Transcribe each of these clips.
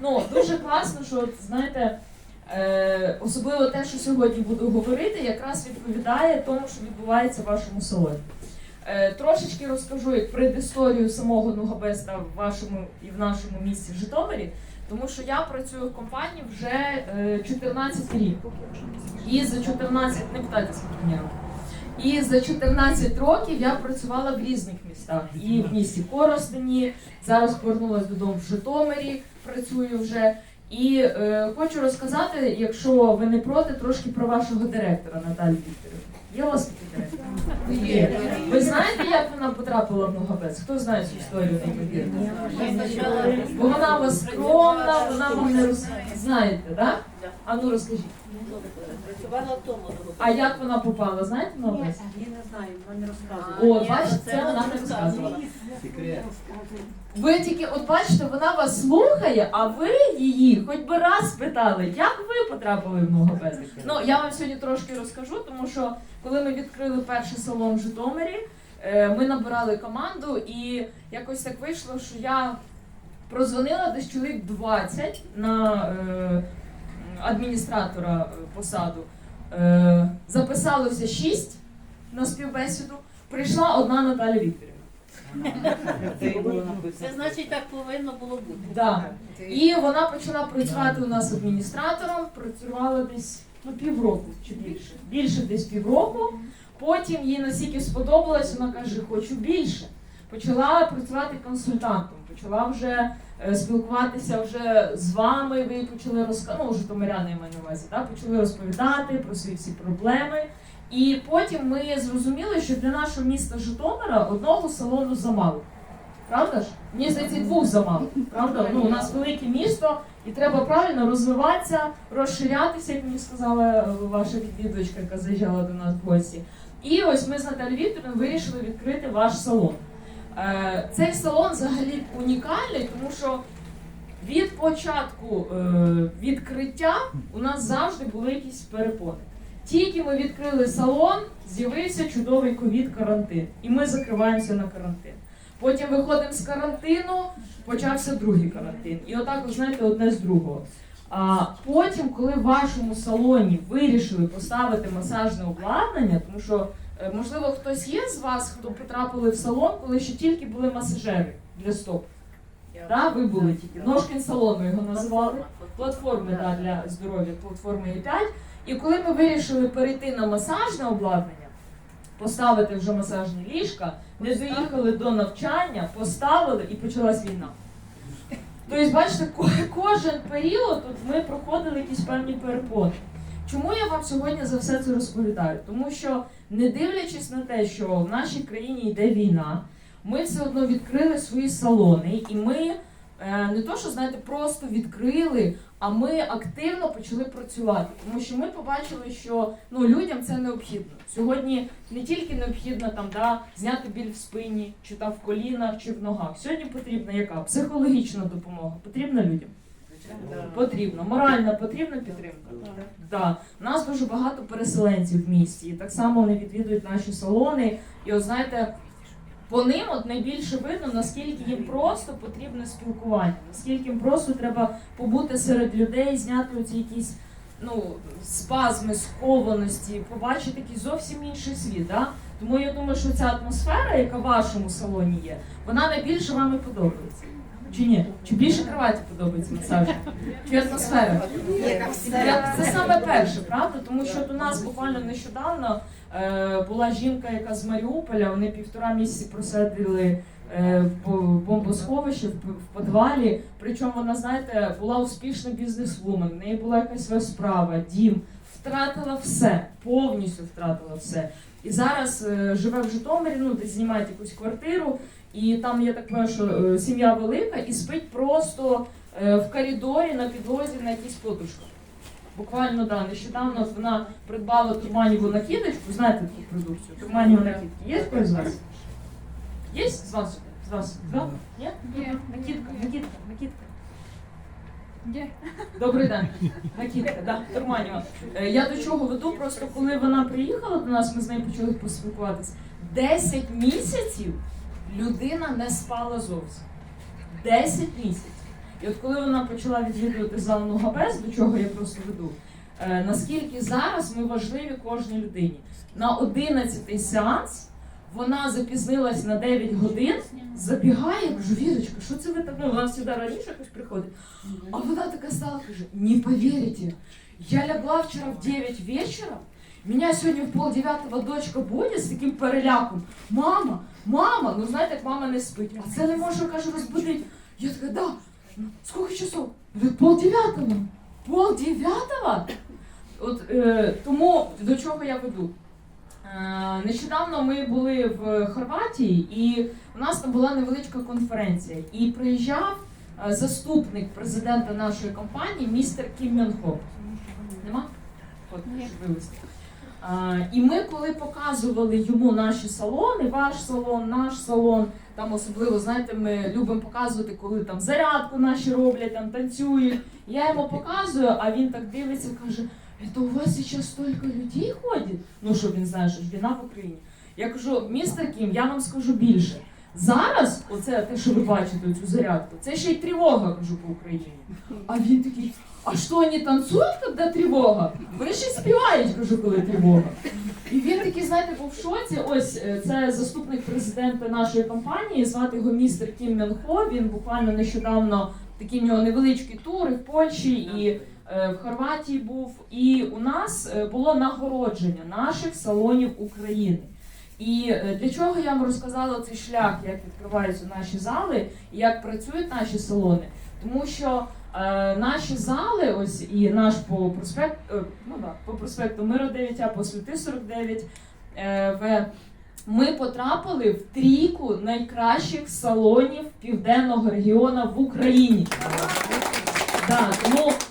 Ну, дуже класно, що знаєте, е, особливо те, що сьогодні буду говорити, якраз відповідає тому, що відбувається в вашому салоні. Е, трошечки розкажу як предісторію самого Нугабеста в вашому і в нашому місті Житомирі, тому що я працюю в компанії вже е, 14 років. І за 14, не питайте, скільки років. І за 14 років я працювала в різних містах. І в місті Коростені, зараз повернулася додому в Житомирі, працюю вже. І е, хочу розказати, якщо ви не проти, трошки про вашого директора Наталію Вікторівну. Є у вас такий директор? Є. Ви знаєте, як вона потрапила в Ногабець? Хто знає цю історію неймовірно? Бо вона у вас скромна, вона вам не роз... знаєте, так? А ну розкажіть. Працювала в тому. А як вона попала? Знаєте Ногабець? Я не знаю, вона не розказує. О, бачите, це вона не розказувала. Ви тільки, от бачите, вона вас слухає, а ви її хоч би раз спитали, як ви потрапили в Ногобез? Ну, я вам сьогодні трошки розкажу, тому що коли ми відкрили перший салон в Житомирі, е, ми набирали команду, і якось так вийшло, що я прозвонила десь чоловік 20 на е, адміністратора е, посаду. Е, записалося 6 на співбесіду, прийшла одна Наталя Вікторівна. Це значить так повинно було бути. Да. І вона почала працювати у нас адміністратором, працювала десь ну, півроку чи більше. Більше десь півроку. Потім їй настільки сподобалось, вона каже, хочу більше. Почала працювати консультантом, почала вже е, спілкуватися вже з вами. Ви почали розказати, ну, житомиряни маю на увазі, да? почали розповідати про свої всі проблеми. І потім ми зрозуміли, що для нашого міста Житомира одного салону замало. Правда ж? Мені здається, двох замало. Правда? Ну, у нас велике місто, і треба правильно розвиватися, розширятися, як мені сказала е, ваша відвідувачка, яка заїжджала до нас в гості. І ось ми з Наталією Вікторовною вирішили відкрити ваш салон. Е, Цей салон взагалі унікальний, тому що від початку е, відкриття у нас завжди були якісь перепони. Тільки ми відкрили салон, з'явився чудовий ковід-карантин, і ми закриваємося на карантин. Потім виходимо з карантину, почався другий карантин. І отак, ви знаєте, одне з другого. А потім, коли в вашому салоні вирішили поставити масажне обладнання, тому що можливо хтось є з вас, хто потрапили в салон, коли ще тільки були масажери для стоп. Да, ви були тільки. Ножкін салон ми його називали. Платформи да, для здоров'я, платформи Е5. І коли ми вирішили перейти на масажне обладнання, поставити вже масажні ліжка, не доїхали до навчання, поставили і почалась війна. Тобто, бачите, кожен період тут ми проходили якісь певні перепони. Чому я вам сьогодні за все це розповідаю? Тому що, не дивлячись на те, що в нашій країні йде війна, ми все одно відкрили свої салони, і ми е, не то, що знаєте, просто відкрили, а ми активно почали працювати. Тому що ми побачили, що ну, людям це необхідно. Сьогодні не тільки необхідно там да, зняти біль в спині, чи там в колінах, чи в ногах. Сьогодні потрібна яка? Психологічна допомога. Потрібна людям? Потрібно. Моральна потрібна підтримка. Да. У нас дуже багато переселенців в місті, і так само вони відвідують наші салони. І от знаєте, по ним от найбільше видно, наскільки їм просто потрібне спілкування, наскільки їм просто треба побути серед людей, зняти оці якісь ну, спазми, схованості, побачити якийсь зовсім інший світ. Да? Тому я думаю, що ця атмосфера, яка в вашому салоні є, вона найбільше вам і подобається. Чи ні? Чи більше кроваті подобається масаж? Чи атмосфера? Це, саме перше, правда? Тому що от у нас буквально нещодавно е, була жінка, яка з Маріуполя, вони півтора місяці просиділи е, в бомбосховищі в, в підвалі. Причому вона, знаєте, була успішна бізнесвумен, в неї була якась своя справа, дім, втратила все, повністю втратила все. І зараз е, живе в Житомирі, ну десь знімає якусь квартиру, і там я так розумію, що е, сім'я велика і спить просто е, в коридорі на підлозі на якійсь подушках. Буквально да, нещодавно вона придбала турманіву накидочку. Знаєте таку продукцію? Турманіву накидки. Є хтось з вас? Є з вас? З вас? Да? Є. Накидка, накидка, накидка. Є. Добрий день. Накидка, да. Е, Я до чого веду, просто коли вона приїхала до нас, ми з нею почали поспілкуватися. 10 місяців людина не спала зовсім. 10 місяців. І от коли вона почала відвідувати зал Нугабес, до чого я просто веду, е, наскільки зараз ми важливі кожній людині. На 11 сеанс вона запізнилась на 9 годин, забігає, кажу, Вірочка, що це ви так? Ну, вона завжди раніше якось приходить. А вона така стала, каже, не поверите, я лягла вчора в 9 вечора, меня сегодня в полдевятого дочка буде з таким переляком. Мама, мама, ну знаєте, як мама не спить, а це не може, каже, розбудити. Я така, да, ну, сколько часов? Говорит, полдевятого. Полдевятого? От, е, тому до чого я веду? Е, нещодавно ми були в Хорватії, і у нас там була невеличка конференція. І приїжджав е, заступник президента нашої компанії, містер Кім Мьон Хо. Нема? От, вивести. Е, І ми, коли показували йому наші салони, ваш салон, наш салон, там особливо, знаєте, ми любимо показувати, коли там зарядку наші роблять, там танцюють. Я йому показую, а він так дивиться каже: це у вас зараз стільки людей ходить? Ну, що він знає, що війна в Україні. Я кажу, містер Кім, я вам скажу більше. Зараз, оце те, що ви бачите, цю зарядку, це ще й тривога, кажу по Україні. А він такий, а що вони танцюють, коли тривога? Вони ще співають, кажу, коли тривога. І він такий, знаєте, був в шоці. Ось е, це заступник президента нашої компанії, звати його містер Кім Менхо. Він буквально нещодавно такий в нього невеличкі тури в Польщі і в Хорватії був. І у нас е, було нагородження наших салонів України. І е, для чого я вам розказала цей шлях, як відкриваються наші зали і як працюють наші салони? Тому що е, наші зали, ось і наш по проспект, е, ну да, по проспекту Миру 9, а по Святи 49, е, в, ми потрапили в трійку найкращих салонів південного регіону в Україні. Да, тому е,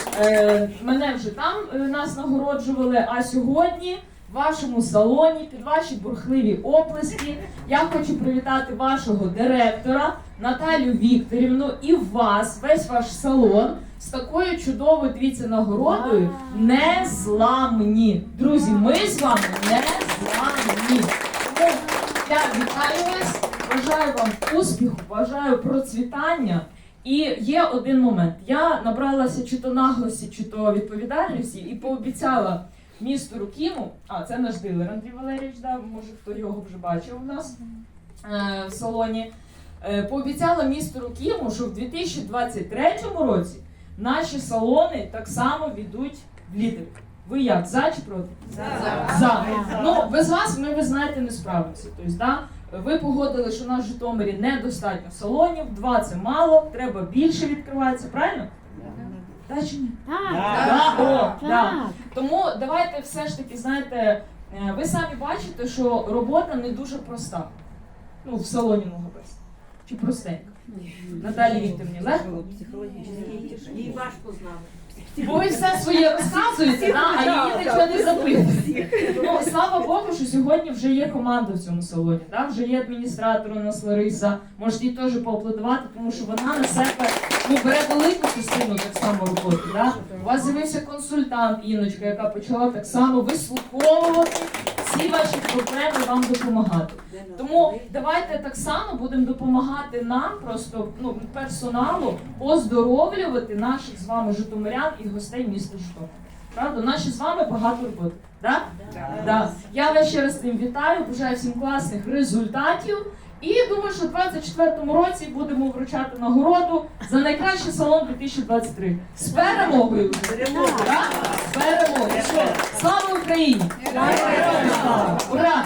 мене вже там е, нас нагороджували, а сьогодні в вашому салоні під ваші бурхливі оплески я хочу привітати вашого директора Наталію Вікторівну і вас, весь ваш салон з такою чудовою дивіться нагородою незламні. Друзі, ми з вами незламні. Тому я вітаю вас, бажаю вам успіху, бажаю процвітання. І є один момент. Я набралася чи то наглості, чи то відповідальності і пообіцяла містеру Кіму, а це наш дилер Андрій Валерійович, да, може хто його вже бачив у нас е, в салоні. Е, пообіцяла містеру Кіму, що в 2023 році наші салони так само війдуть в лідери. Ви як? За чи проти? За. Ну, без вас ми, ви знаєте, не справимося. Тобто, да? Ви погодили, що в нас в Житомирі недостатньо салонів, два це мало, треба більше відкриватися, правильно? Так чи ні? О, да. Тому давайте все ж таки, знаєте, е, ви самі бачите, що робота не дуже проста. Ну, в салоні Ногобес. Чи простенька? Наталі Вікторівні, легко? Їй важко з нами. Бо ви все своє розказуєте, да, а її нічого не запитуєте. Ну, слава Богу, що сьогодні вже є команда в цьому салоні. Да? Вже є адміністратор у нас Лариса. Можете їй теж поаплодувати, тому що вона на себе ну, бере велику частину так само роботи. Да? У вас з'явився консультант Іночка, яка почала так само вислуховувати всі ваші проблеми вам допомагати. Тому давайте так само будемо допомагати нам, просто ну, персоналу, оздоровлювати наших з вами житомирян і гостей міста Житомир. Правда, наші з вами багато роботи. Да? Да. Я вас ще раз тим вітаю, бажаю всім класних результатів. І думаю, що в 24-му році будемо вручати нагороду за найкращий салон 2023. З перемогою! З перемогою! Слава Україні! Ура!